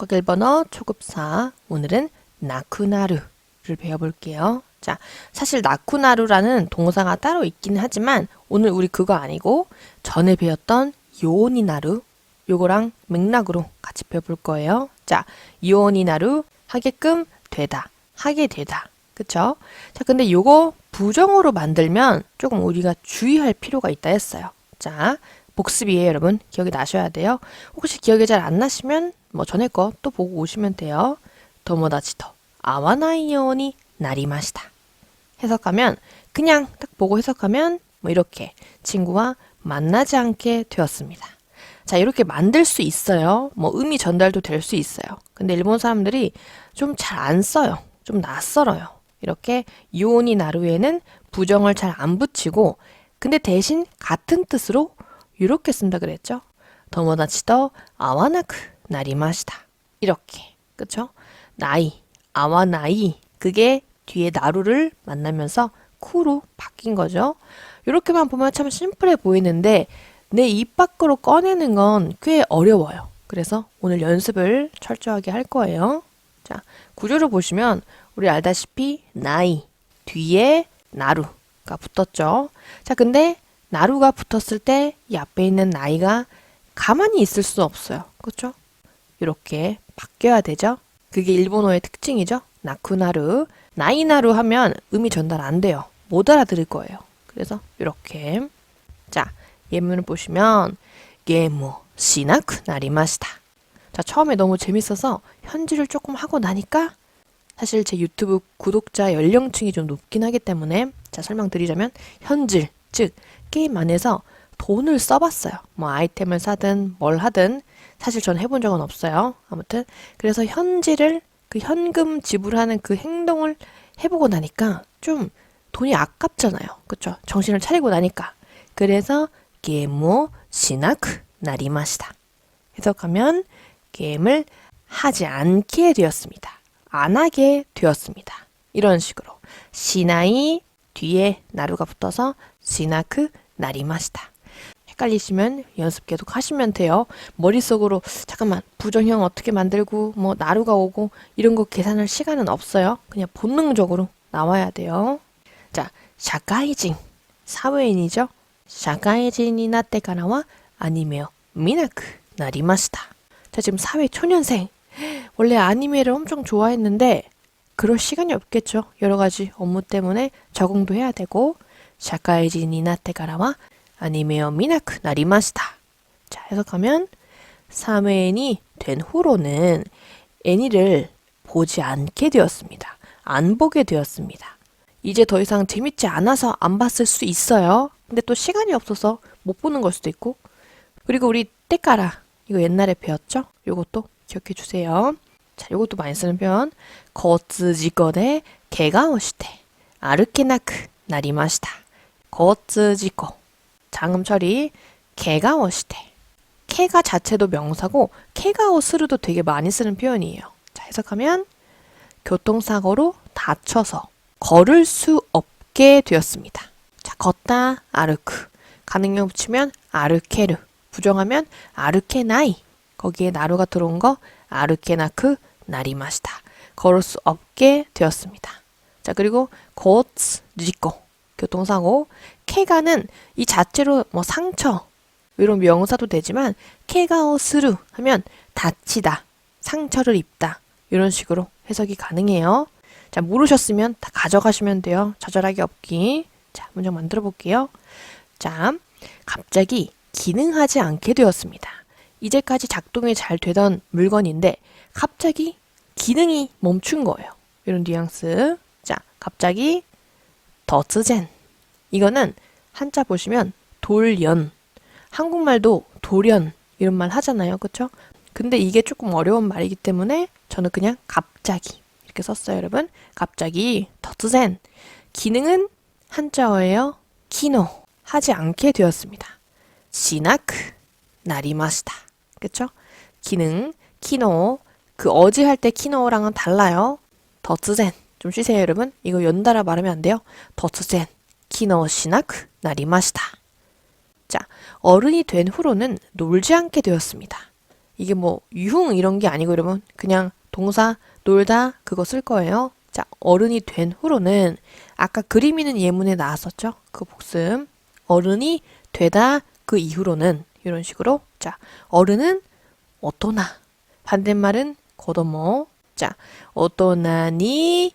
독학 1번어 초급사 오늘은 나쿠나루를 배워볼게요. 자, 사실 나쿠나루라는 동사가 따로 있기는 하지만 오늘 우리 그거 아니고 전에 배웠던 요니나루 요거랑 맥락으로 같이 배워볼 거예요. 자, 요니나루 하게끔 되다, 하게 되다. 그쵸? 자, 근데 요거 부정어로 만들면 조금 우리가 주의할 필요가 있다 했어요. 자, 복습이에요, 여러분. 기억이 나셔야 돼요. 혹시 기억이 잘 안 나시면 뭐 전에 거 또 보고 오시면 돼요. 도모다치토 아와나이요니 나리마시다. 해석하면 그냥 딱 보고 해석하면 뭐 이렇게 친구와 만나지 않게 되었습니다. 자, 이렇게 만들 수 있어요. 뭐 의미 전달도 될 수 있어요. 근데 일본 사람들이 좀 잘 안 써요. 좀 낯설어요. 이렇게 요니 나루에는 부정을 잘 안 붙이고 근데 대신 같은 뜻으로 이렇게 쓴다 그랬죠. 도모다치도 아와나크 나리마시다. 이렇게. 그쵸? 나이, 아와 나이. 그게 뒤에 나루를 만나면서 쿠로 바뀐 거죠. 이렇게만 보면 참 심플해 보이는데 내 입 밖으로 꺼내는 건 꽤 어려워요. 그래서 오늘 연습을 철저하게 할 거예요. 자, 구조를 보시면 우리 알다시피 나이 뒤에 나루가 붙었죠. 자, 근데 나루가 붙었을 때 이 앞에 있는 나이가 가만히 있을 수 없어요. 그렇죠? 이렇게 바뀌어야 되죠. 그게 일본어의 특징이죠. 나쿠나루, 나이나루 하면 의미 전달 안 돼요. 못 알아들을 거예요. 그래서 이렇게 자 예문을 보시면 게임을 시나쿠 나리마시다. 자 처음에 너무 재밌어서 현질을 조금 하고 나니까 사실 제 유튜브 구독자 연령층이 좀 높긴 하기 때문에 자 설명드리자면 현질 즉 게임 안에서 돈을 써봤어요. 뭐 아이템을 사든 뭘 하든 사실 전 해본 적은 없어요. 아무튼 그래서 현질을 그 현금 지불하는 그 행동을 해보고 나니까 좀 돈이 아깝잖아요. 그쵸? 정신을 차리고 나니까. 그래서 게임을 시나크 나리마시다. 해석하면 게임을 하지 않게 되었습니다. 안 하게 되었습니다. 이런 식으로 시나이 뒤에 나루가 붙어서 시나크 나리마시다. 헷갈리시면 연습 계속 하시면 돼요. 머릿속으로 잠깐만 부정형 어떻게 만들고 뭐 나루가 오고 이런 거 계산할 시간은 없어요. 그냥 본능적으로 나와야 돼요. 자, 샤카이진 사회인이죠. 샤카이진이 나때 가라와 아니메요 미나크 나리마시다. 자, 지금 사회 초년생. 원래 아니메를 엄청 좋아했는데 그럴 시간이 없겠죠. 여러 가지 업무 때문에 적응도 해야 되고 샤카이진이 나때 가라와 아니메요 미나크 나리마시다. 자, 해석하면 사회인이 된 후로는 애니를 보지 않게 되었습니다. 안 보게 되었습니다. 이제 더 이상 재밌지 않아서 안 봤을 수 있어요. 근데 또 시간이 없어서 못 보는 걸 수도 있고. 그리고 우리 때까라 이거 옛날에 배웠죠? 요것도 기억해 주세요. 자, 요것도 많이 쓰는 표현. 거츠지거데 개가 오시테 아르케나크 나리마시다. 거츠지거 장음 처리 개가 자체도 명사고 케가 오스르도 되게 많이 쓰는 표현이에요. 자, 해석하면 교통사고로 다쳐서 걸을 수 없게 되었습니다. 자, 걷다 아르크. 가능형 붙이면 아르케르. 부정하면 아르케나이. 거기에 나루가 들어온 거 아르케나크 나리마시다. 걸을 수 없게 되었습니다. 자, 그리고 리코. 교통사고. 케가는 이 자체로 뭐 상처 이런 명사도 되지만 케가오 스루 하면 다치다, 상처를 입다 이런 식으로 해석이 가능해요. 자, 모르셨으면 다 가져가시면 돼요. 좌절하기 없기. 자, 문장 만들어 볼게요. 자, 갑자기 기능하지 않게 되었습니다. 이제까지 작동이 잘 되던 물건인데 갑자기 기능이 멈춘 거예요. 이런 뉘앙스. 자, 갑자기 더츠젠. 이거는 한자 보시면 돌연. 한국말도 돌연 이런 말 하잖아요. 그쵸? 근데 이게 조금 어려운 말이기 때문에 저는 그냥 갑자기 이렇게 썼어요, 여러분. 갑자기 더트젠 기능은 한자어예요. 키노 하지 않게 되었습니다. 시나크 나리마시다. 그쵸? 기능 키노 그 어지 할 때 키노랑은 달라요. 더트젠 좀 쉬세요, 여러분. 이거 연달아 말하면 안 돼요. 더트젠 키노 시나크 나리마시다. 자, 어른이 된 후로는 놀지 않게 되었습니다. 이게 뭐 유흥 이런 게 아니고 여러분 그냥 동사 놀다 그거 쓸 거예요. 자, 어른이 된 후로는 아까 그림 있는 예문에 나왔었죠? 그 복습. 어른이 되다 그 이후로는 이런 식으로 자, 어른은 어떠나 반대말은 고도모 자, 오토나니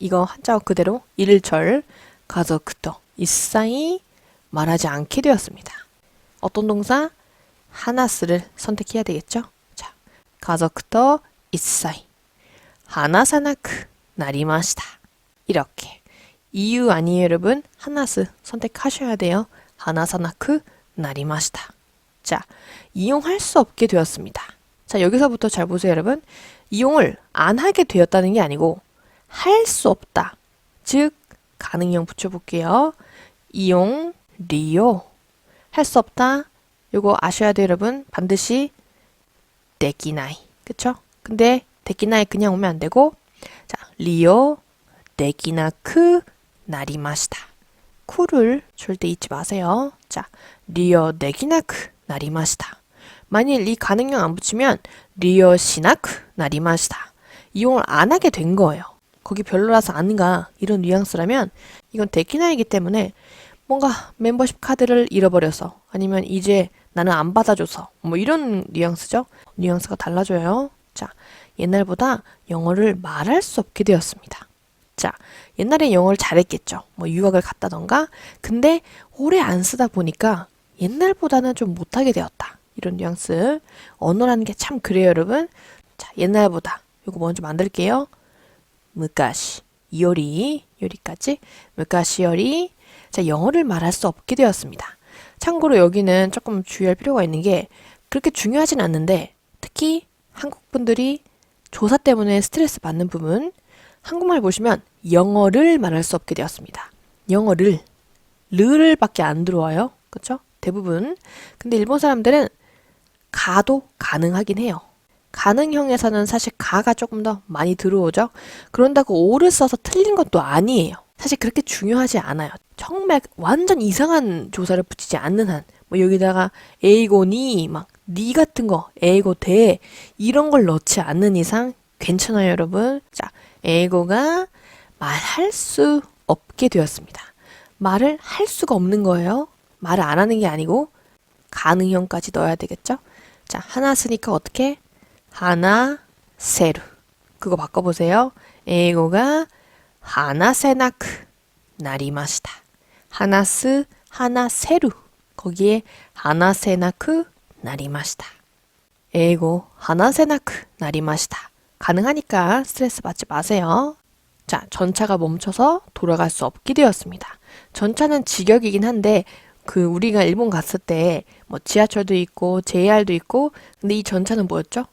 이거 한자어 그대로 일절 가족도 이사이 말하지 않게 되었습니다. 어떤 동사? 하나스를 선택해야 되겠죠? 자, 가족도 이사이. 하나사나크 나리마시다. 이렇게. 이유 아니에요, 여러분? 하나스 선택하셔야 돼요. 하나사나크 나리마시다. 자, 이용할 수 없게 되었습니다. 자, 여기서부터 잘 보세요, 여러분. 이용을 안 하게 되었다는 게 아니고 할 수 없다. 즉 가능형 붙여볼게요. 이용 리오 할 수 없다. 요거 아셔야 돼요, 여러분. 반드시 데키나이 그쵸? 근데 데키나이 그냥 오면 안 되고 자 리오 데키나크 나리마시다. 쿠를 절대 잊지 마세요. 자 리오 데키나크 나리마시다. 만일 이 가능형 안 붙이면 리오 시나크 나리마시다. 이용을 안 하게 된 거예요. 거기 별로라서 아는가 이런 뉘앙스라면 이건 데키나이기 때문에 뭔가 멤버십 카드를 잃어버려서 아니면 이제 나는 안 받아줘서 뭐 이런 뉘앙스죠. 뉘앙스가 달라져요. 자, 옛날보다 영어를 말할 수 없게 되었습니다. 자, 옛날에 영어를 잘했겠죠. 뭐 유학을 갔다던가. 근데 오래 안 쓰다 보니까 옛날보다는 좀 못하게 되었다. 이런 뉘앙스. 언어라는 게 참 그래요, 여러분. 자, 옛날보다. 요거 먼저 만들게요. 무가시, 요리, 요리까지. 무가시 요리. 자, 영어를 말할 수 없게 되었습니다. 참고로 여기는 조금 주의할 필요가 있는 게 그렇게 중요하진 않는데 특히 한국 분들이 조사 때문에 스트레스 받는 부분 한국말 보시면 영어를 말할 수 없게 되었습니다. 영어를 르를 밖에 안 들어와요. 그렇죠? 대부분. 근데 일본 사람들은 가도 가능하긴 해요. 가능형에서는 사실 가가 조금 더 많이 들어오죠. 그런다고 오를 써서 틀린 것도 아니에요. 사실 그렇게 중요하지 않아요. 정말 완전 이상한 조사를 붙이지 않는 한, 뭐 여기다가 에이고니, 막, 니 같은 거, 에이고 대, 이런 걸 넣지 않는 이상 괜찮아요, 여러분. 자, 에이고가 말할 수 없게 되었습니다. 말을 할 수가 없는 거예요. 말을 안 하는 게 아니고, 가능형까지 넣어야 되겠죠? 자, 하나 쓰니까 어떻게? 하나, 세루. 그거 바꿔보세요. 에이고가 하나 세나크 나리마시다. 하나스 하나 세루 거기에 하나 세나크 나리마시다. 에이고 하나 세나크 나리마시다. 가능하니까 스트레스 받지 마세요. 자, 전차가 멈춰서 돌아갈 수 없게 되었습니다. 전차는 직역이긴 한데 그 우리가 일본 갔을 때 뭐 지하철도 있고 JR도 있고 근데 이 전차는 뭐였죠?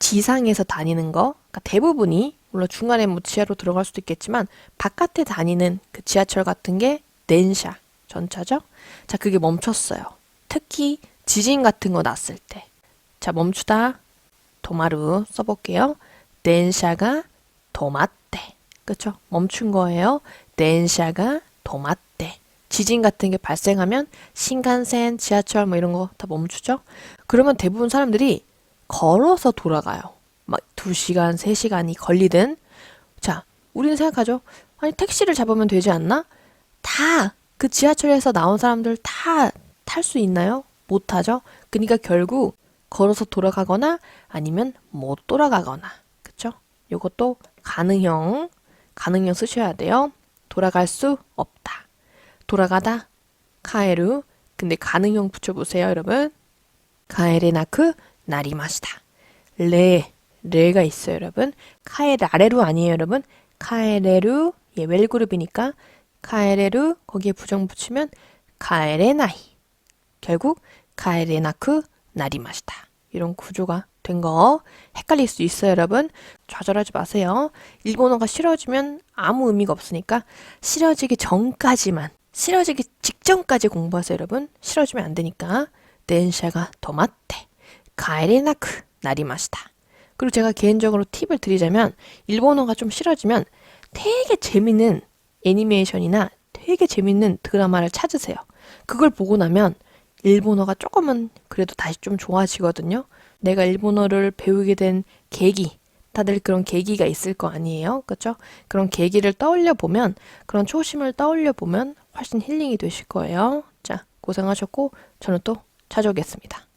지상에서 다니는 거. 그러니까 대부분이 물론 중간에 뭐 지하로 들어갈 수도 있겠지만 바깥에 다니는 그 지하철 같은 게 넨샤 전차죠. 자, 그게 멈췄어요. 특히 지진 같은 거 났을 때. 자, 멈추다 도마루 써볼게요. 넨샤가 도마떼. 그쵸? 멈춘 거예요. 넨샤가 도마떼. 지진 같은 게 발생하면 신간센, 지하철 뭐 이런 거 다 멈추죠? 그러면 대부분 사람들이 걸어서 돌아가요. 막 2시간, 3시간이 걸리든. 자, 우리는 생각하죠. 아니, 택시를 잡으면 되지 않나? 다 그 지하철에서 나온 사람들 다 탈 수 있나요? 못 하죠. 그러니까 결국 걸어서 돌아가거나 아니면 못 돌아가거나. 그쵸? 요것도 가능형, 가능형 쓰셔야 돼요. 돌아갈 수 없다. 돌아가다, 카에루. 근데 가능형 붙여보세요, 여러분. 카에레나크 나리마시다. 레, 레가 있어요, 여러분. 카에라레루 아니에요, 여러분. 카에레루, 예, 웰그룹이니까 카에레루 거기에 부정 붙이면 카에레나이. 결국 카에레나크 나리마시다. 이런 구조가 된 거 헷갈릴 수 있어요, 여러분. 좌절하지 마세요. 일본어가 싫어지면 아무 의미가 없으니까 싫어지기 전까지만, 싫어지기 직전까지 공부하세요, 여러분. 싫어지면 안 되니까. 덴샤가 도마테, 가에레나크, 나리마시다. 그리고 제가 개인적으로 팁을 드리자면, 일본어가 좀 싫어지면 되게 재밌는 애니메이션이나 되게 재밌는 드라마를 찾으세요. 그걸 보고 나면 일본어가 조금은 그래도 다시 좀 좋아지거든요. 내가 일본어를 배우게 된 계기, 다들 그런 계기가 있을 거 아니에요? 그렇죠? 그런 계기를 떠올려 보면, 그런 초심을 떠올려 보면 훨씬 힐링이 되실 거예요. 자, 고생하셨고 저는 또 찾아오겠습니다.